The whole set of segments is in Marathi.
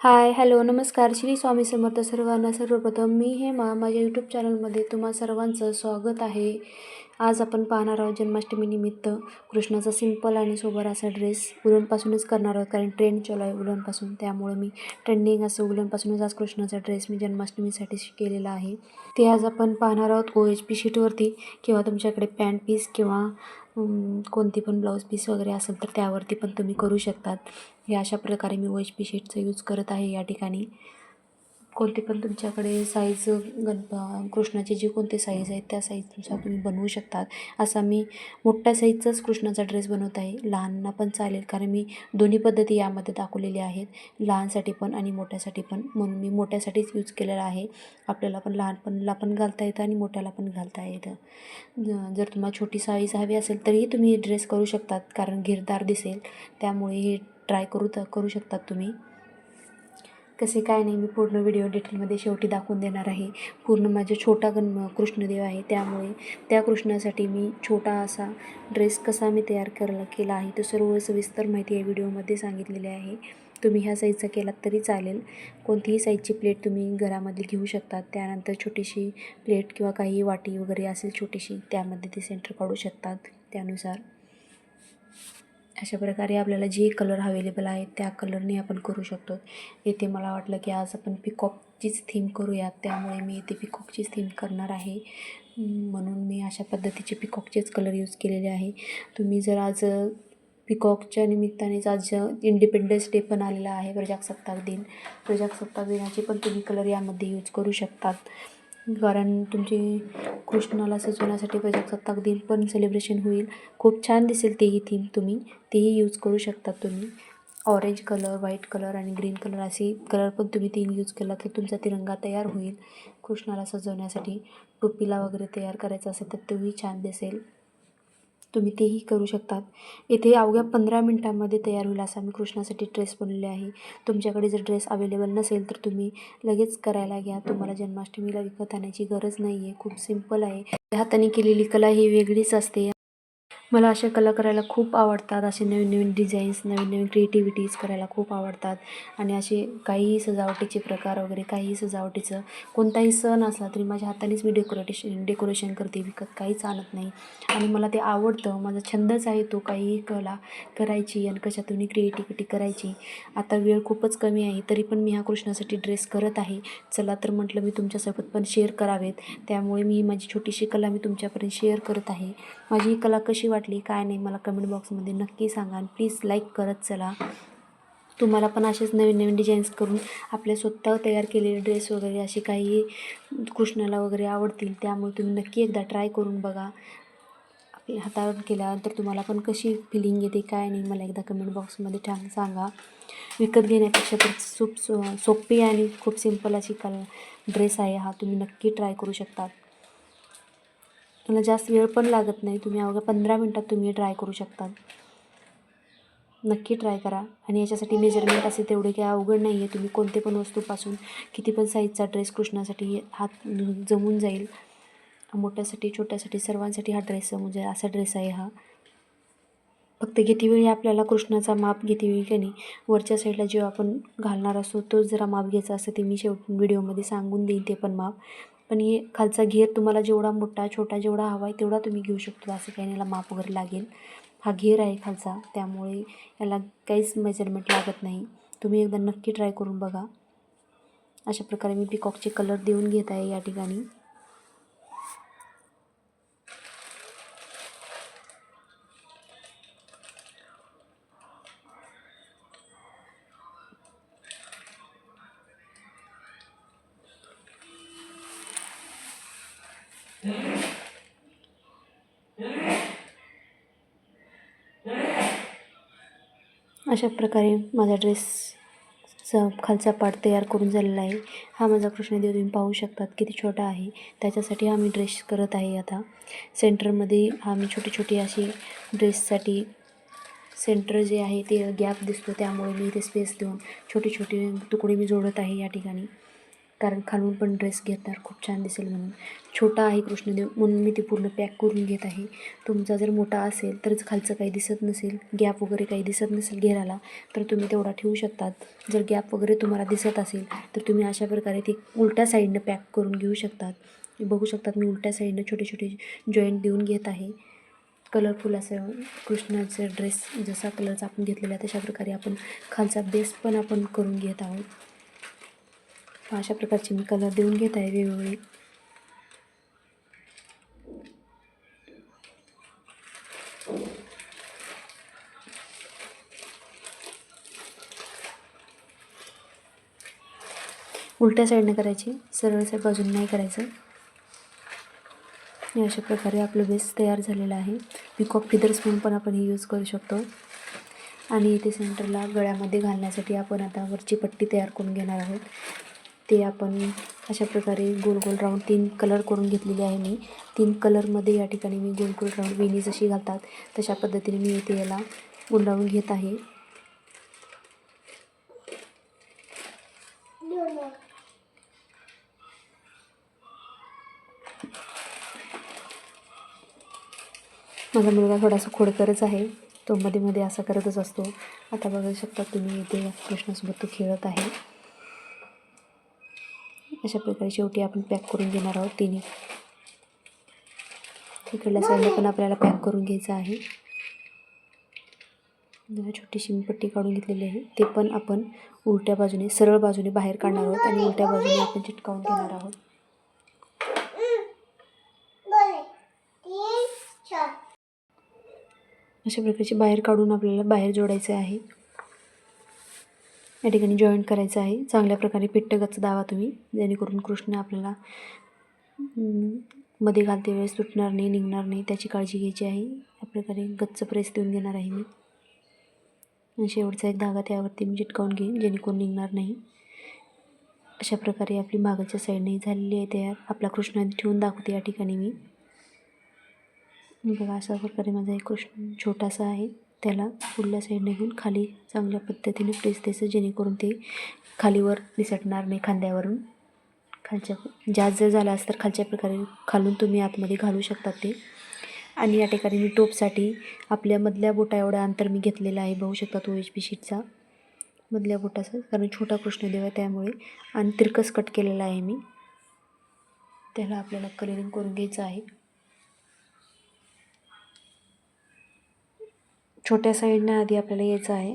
हाय हॅलो नमस्कार. श्री स्वामी समर्थ सर्वांना सर्वप्रथम मी हे मा माझ्या यूट्यूब चॅनलमध्ये तुम्हा सर्वांचं स्वागत आहे. आज आपण पाहणार आहोत जन्माष्टमीनिमित्त कृष्णाचा सिंपल आणि सोबर असा ड्रेस उलनपासूनच करणार आहोत कारण ट्रेंड चालू आहे उलनपासून. त्यामुळे मी ट्रेंडिंग असं उलनपासूनच आज कृष्णाचा ड्रेस मी जन्माष्टमीसाठी केलेला आहे. ते आज आपण पाहणार आहोत ओ एच पी शीटवरती किंवा तुमच्याकडे पॅन्ट पीस किंवा कोणती पण ब्लाऊज पीस वगैरे असेल तर त्यावरती पण तुम्ही करू शकतात. हे अशा प्रकारे मी ओ एच पी शीटचं यूज करत आहे या ठिकाणी. कोणती पण तुमच्याकडे साईज गणप कृष्णाची जी कोणती साईज आहे त्या साईजनुसार तुम्ही बनवू शकतात. असा मी मोठ्या साईजचाच कृष्णाचा ड्रेस बनवत आहे. लहानना पण चालेल कारण मी दोन्ही पद्धती यामध्ये दाखवलेल्या आहेत. लहानसाठी पण आणि मोठ्यासाठी पण. म्हणून मी मोठ्यासाठीच यूज केलेला आहे. आपल्याला पण लहानपणाला पण घालता येतं आणि मोठ्याला पण घालता येतं. जर तुम्हाला छोटी साईज हवी असेल तरीही तुम्ही ड्रेस करू शकतात कारण घेरदार दिसेल. त्यामुळे हे ट्राय करू तर करू शकतात तुम्ही. कसे काय नाही मी पूर्ण व्हिडिओ डिटेलमध्ये शेवटी दाखवून देणार आहे. पूर्ण माझा छोटा गण कृष्णदेव आहे. त्यामुळे त्या कृष्णासाठी मी छोटा असा ड्रेस कसा मी तयार करला केला आहे तो सर्व सविस्तर माहिती या व्हिडिओमध्ये सांगितलेली आहे. तुम्ही ह्या साईजचा केलात तरी चालेल. कोणतीही साईजची प्लेट तुम्ही घरामध्ये घेऊ शकतात. त्यानंतर छोटीशी प्लेट किंवा काही वाटी वगैरे असेल छोटीशी त्यामध्ये ते सेंटर काढू शकतात. त्यानुसार अशा प्रकारे आपल्याला जे कलर अवेलेबल आहेत त्या कलरने आपण करू शकतो. येथे मला वाटलं की आज आपण पिकॉकचीच थीम करूयात. त्यामुळे मी इथे पिकॉकचीच थीम करणार आहे. म्हणून मी अशा पद्धतीचे पिकॉकचेच कलर यूज केलेले आहे. तुम्ही जर आज पिकॉकच्या निमित्तानेच आज इंडिपेंडन्स डे पण आलेला आहे प्रजासत्ताक दिन. प्रजासत्ताक दिनाचे पण तुम्ही कलर यामध्ये यूज करू शकतात. कारण तुमची कृष्णाला सजवण्यासाठी प्रजासत्ताक दिन पण सेलिब्रेशन होईल. खूप छान दिसेल तेही थीम तुम्ही. तेही यूज करू शकतात तुम्ही. ऑरेंज कलर व्हाईट कलर आणि ग्रीन कलर असे कलर पण तुम्ही तीन यूज केला तर तुमचा तिरंगा तयार होईल. कृष्णाला सजवण्यासाठी टोपीला वगैरे तयार करायचा असेल तर तोही छान दिसेल. तुम्ही तेही करू शकतात. येथे अवघ्या पंधरा मिनटामध्ये तयार होईल असा मी कृष्णासाठी ड्रेस बनवले आहे. तुमच्याकडे जर ड्रेस अवेलेबल नसेल तर तुम्ही लगेच करायला घ्या. तुम्हाला जन्माष्टमीला विकत आणायची गरज नाही आहे खूप सिंपल आहे. हाताने केलेली कला ही वेगळीच असते. मला अशा कला करायला खूप आवडतात. असे नवीन नवीन डिझाईन्स नवीन नवीन क्रिएटिव्हिटीज करायला खूप आवडतात. आणि असे काहीही सजावटीचे प्रकार वगैरे काहीही सजावटीचं कोणताही सण असला तरी माझ्या हातानेच मी डेकोरेटेशन डेकोरेशन करते विकत काहीच आणत नाही. आणि मला ते आवडतं. माझा छंदच आहे तो काहीही कला करायची आणि कशातूनही क्रिएटिव्हिटी करायची. आता वेळ खूपच कमी आहे तरी पण मी ह्या कृष्णासाठी ड्रेस करत आहे. चला तर म्हटलं मी तुमच्यासोबत पण शेअर करावेत. त्यामुळे मी माझी छोटीशी कला मी तुमच्यापर्यंत शेअर करत आहे. माझी ही कला कशी वाटली काय नाही मला कमेंट बॉक्समध्ये नक्की सांगा आणि प्लीज लाईक करत चला. तुम्हाला पण असेच नवीन नवीन डिझाईन्स करून आपल्या स्वतः तयार केलेले ड्रेस वगैरे असे काही कृष्णाला वगैरे आवडतील त्यामुळे तुम्ही नक्की एकदा ट्राय करून बघा. आपल्या हातावर केल्यानंतर तुम्हाला पण कशी फिलिंग येते काय नाही मला एकदा कमेंट बॉक्समध्ये छान सांगा. विकत घेण्यापेक्षा तर खूप सो सोपी आणि खूप सिंपल अशी कल ड्रेस आहे हा तुम्ही नक्की ट्राय करू शकतात मला जास्त वेळ पण लागत नाही. तुम्ही अवघ्या पंधरा मिनटात तुम्ही ट्राय करू शकतात. नक्की ट्राय करा. आणि याच्यासाठी मेजरमेंट असे तेवढे काही अवघड नाही आहे तुम्ही कोणते पण वस्तूपासून किती पण साईजचा ड्रेस कृष्णासाठी हात जमून जाईल. मोठ्यासाठी छोट्यासाठी सर्वांसाठी हा ड्रेस जमून जाईल असा ड्रेस आहे हा. फक्त घेतेवेळी आपल्याला कृष्णाचा माप घेतेवेळी की नाही वरच्या साईडला जेव्हा आपण घालणार असतो तोच जरा माप घ्यायचा असतं ते मी शेवट व्हिडिओमध्ये सांगून देईन ते पण माप. पण हे खालचा घेर तुम्हाला जेवढा मोठा छोटा जेवढा हवा आहे तेवढा तुम्ही घेऊ शकतो. असं काही याला माप वगैरे लागेल. हा घेर आहे खालचा. त्यामुळे याला काहीच मेजरमेंट लागत नाही. तुम्ही एकदा नक्की ट्राय करून बघा. अशा प्रकारे मी पिकॉकचे कलर देऊन घेत आहे या ठिकाणी. अशा प्रकारे माझा ड्रेसचा खालचा पार्ट तयार करून झालेला आहे. हा माझा कृष्णदेव तुम्ही पाहू शकतात किती छोटा आहे. त्याच्यासाठी हा मी ड्रेस करत आहे आता. सेंटरमध्ये हा मी छोटी छोटी अशी ड्रेससाठी सेंटर जे आहे ते गॅप दिसतो. त्यामुळे मी इथे स्पेस देऊन छोटे छोटे तुकडे मी जोडत आहे या ठिकाणी. कारण खालून पण ड्रेस घेतणार खूप छान दिसेल म्हणून. छोटा आहे कृष्णदेव म्हणून मी ते पूर्ण पॅक करून घेत आहे. तुमचा जर मोठा असेल तरच खालचं काही दिसत नसेल गॅप वगैरे काही दिसत नसेल घेराला तर तुम्ही तेवढा ठेवू शकतात. जर गॅप वगैरे तुम्हाला दिसत असेल तर तुम्ही अशा प्रकारे ते उलट्या साईडनं पॅक करून घेऊ शकतात. बघू शकतात मी उलट्या साईडनं छोटे छोटे जॉईंट देऊन घेत आहे. कलरफुल असं कृष्णाचं ड्रेस जसा कलरचा आपण घेतलेला आहे तशा प्रकारे आपण खालचा बेस पण आपण करून घेत आहोत. अशा प्रकारचे मी कलर देऊन घेत आहे वेगवेगळे. उलट्या साईडने करायची सरळ साईड बाजून नाही करायचं. अशा प्रकारे आपलं बेस तयार झालेला आहे. पिकॉक फिदर्स स्पून पण आपण हे यूज करू शकतो. आणि इथे सेंटरला गळ्यामध्ये घालण्यासाठी आपण आता वरची पट्टी तयार करून घेणार आहोत. ते आपण अशा प्रकारे गोल गोल राऊंड तीन कलर करून घेतलेले आहे मी. तीन कलरमध्ये या ठिकाणी मी गोल गोल राऊंड वेणी जशी घालतात. तशा पद्धतीने मी इथे याला गुंडाळून घेत आहे. माझा मुलगा थोडासा खोडकरच आहे. तो मध्ये मध्ये असा करतच असतो. आता बघू शकता तुम्ही इथे कृष्णासोबत तो खेळत आहे. अशा प्रकारे शेवटी आपण पॅक करून घेणार आहोत तिन्ही. तिकडल्या साईडला पण आपल्याला पॅक करून घ्यायचं आहे. जरा छोटीशी मी पट्टी काढून घेतलेली आहे. ते पण आपण उलट्या बाजूने सरळ बाजूने बाहेर काढणार आहोत आणि उलट्या बाजूने आपण चिटकावून घेणार आहोत. अशा प्रकारचे बाहेर काढून आपल्याला बाहेर जोडायचं आहे. या ठिकाणी जॉईंट करायचं आहे. चांगल्या प्रकारे पिट्ट गच्च दावा तुम्ही. जेणेकरून कृष्ण आपल्याला मध्ये घालते वेळेस तुटणार नाही निघणार नाही त्याची काळजी घ्यायची आहे. या प्रकारे गच्च प्रेस देऊन घेणार आहे मी. आणि शेवटचा एक धागा त्यावरती मी चिटकावून घेईन जेणेकरून निघणार नाही. अशा प्रकारे आपली मागाच्या साईडने झालेली आहे तयार. आपला कृष्ण ठेवून दाखवते या ठिकाणी मी. बघा अशा प्रकारे माझा एक कृष्ण छोटासा आहे. त्याला पुढल्या साईडने घेऊन खाली चांगल्या पद्धतीने प्रेस द्यायचं जेणेकरून ते खालीवर निसटणार नाही खांद्यावरून. खालच्या जास्त जर झाला असं तर खालच्या प्रकारे खालून तुम्ही आतमध्ये घालू शकता ते. आणि या ठिकाणी मी टोपसाठी आपल्या मधल्या बोटा एवढा अंतर मी घेतलेला आहे बघू शकता तो एच पी शीटचा मधल्या बोटाचा कारण छोटा कृष्णदेव आहे त्यामुळे आणि तिरकस कट केलेला आहे मी. त्याला आपल्याला कलरिंग करून घ्यायचं आहे. छोट्या साईडनं आधी आपल्याला यायचं आहे.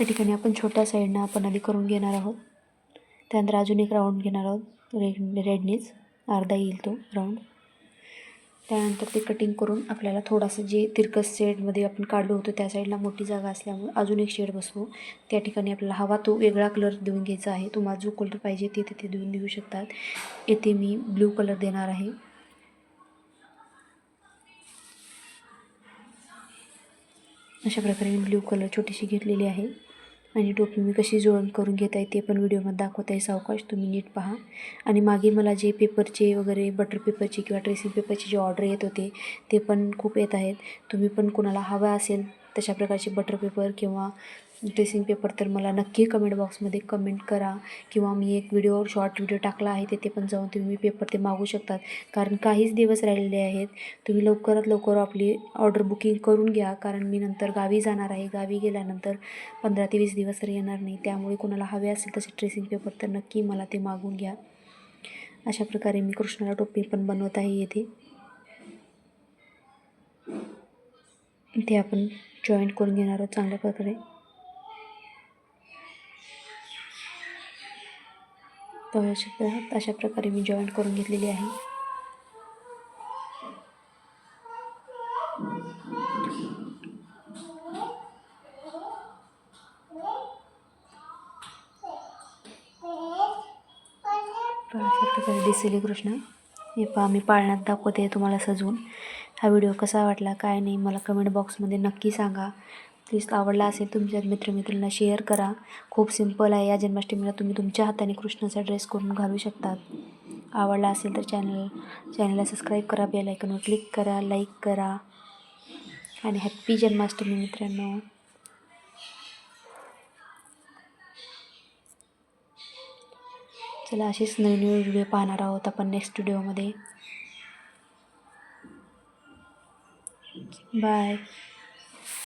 या ठिकाणी आपण छोट्या साईडनं आपण आधी करून घेणार आहोत. त्यानंतर अजून एक राऊंड घेणार आहोत. रेड रेडनीच अर्धा येईल तो राऊंड त्यानंतर ते कटिंग करून आपल्याला थोडंसं जे तिरकस शेडमध्ये आपण काढलो होतो त्या साईडला मोठी जागा असल्यामुळे अजून एक शेड बसवू. त्या ठिकाणी आपल्याला हवा तो वेगळा कलर देऊन घ्यायचा आहे. तुम्हाला जो कलर पाहिजे ते तिथे देऊन देऊ शकतात. येथे मी ब्ल्यू कलर देणार आहे. अशा प्रकारे मी ब्ल्यू कलर छोटीशी घेतलेली आहे. आणि टोपी मी कशी जुळण करून घेत आहे ते पण व्हिडिओमध्ये दाखवत आहे सावकाश. तुम्ही नीट पहा. आणि मागे मला जे पेपरचे वगैरे बटर पेपरचे किंवा ड्रेसिंग पेपरचे जे ऑर्डर येत होते ते पण खूप येत आहेत. तुम्ही पण कोणाला हवा असेल तशा प्रकारचे बटर पेपर किंवा ड्रेसिंग पेपर तर मला नक्की कमेंट बॉक्समध्ये कमेंट करा. किंवा मी एक व्हिडिओ शॉर्ट व्हिडिओ टाकला आहे तिथे पण जाऊन तुम्ही पेपर ते मागू शकतात. कारण काहीच दिवस राहिलेले आहेत. तुम्ही लवकरात लवकर आपली ऑर्डर बुकिंग करून घ्या. कारण मी नंतर गावी जाणार आहे. गावी गेल्यानंतर पंधरा ते वीस दिवस तर येणार नाही. त्यामुळे कोणाला हवे असेल तसे ड्रेसिंग पेपर तर नक्की मला ते मागून घ्या. अशा प्रकारे मी कृष्णाला टोपी पण बनवत आहे येथे. इथे आपण जॉईंट करून घेणार आहोत चांगल्या प्रकारे. तर अशा अशा प्रकारे मी जॉईंट करून घेतलेली आहे. अशा प्रकारे कृष्ण. हे पहा मी पाळण्यात दाखवते तुम्हाला सजवून. हा व्हिडिओ कसा वाटला काय नाही मला कमेंट बॉक्समध्ये नक्की सांगा. प्लीज आवडला असेल तुमच्या मित्रमित्रांना शेअर करा. खूप सिंपल आहे. या जन्माष्टमीला तुम्ही तुमच्या हाताने कृष्णाचा ड्रेस करून घालू शकतात. आवडला असेल तर चॅनल चॅनलला सबस्क्राईब करा. बेल आयकनवर क्लिक करा. लाईक करा. आणि हॅप्पी जन्माष्टमी मित्रांनो. चला अशीच नवीन व्हिडिओ पाहणार आहोत आपण नेक्स्ट व्हिडिओमध्ये बाय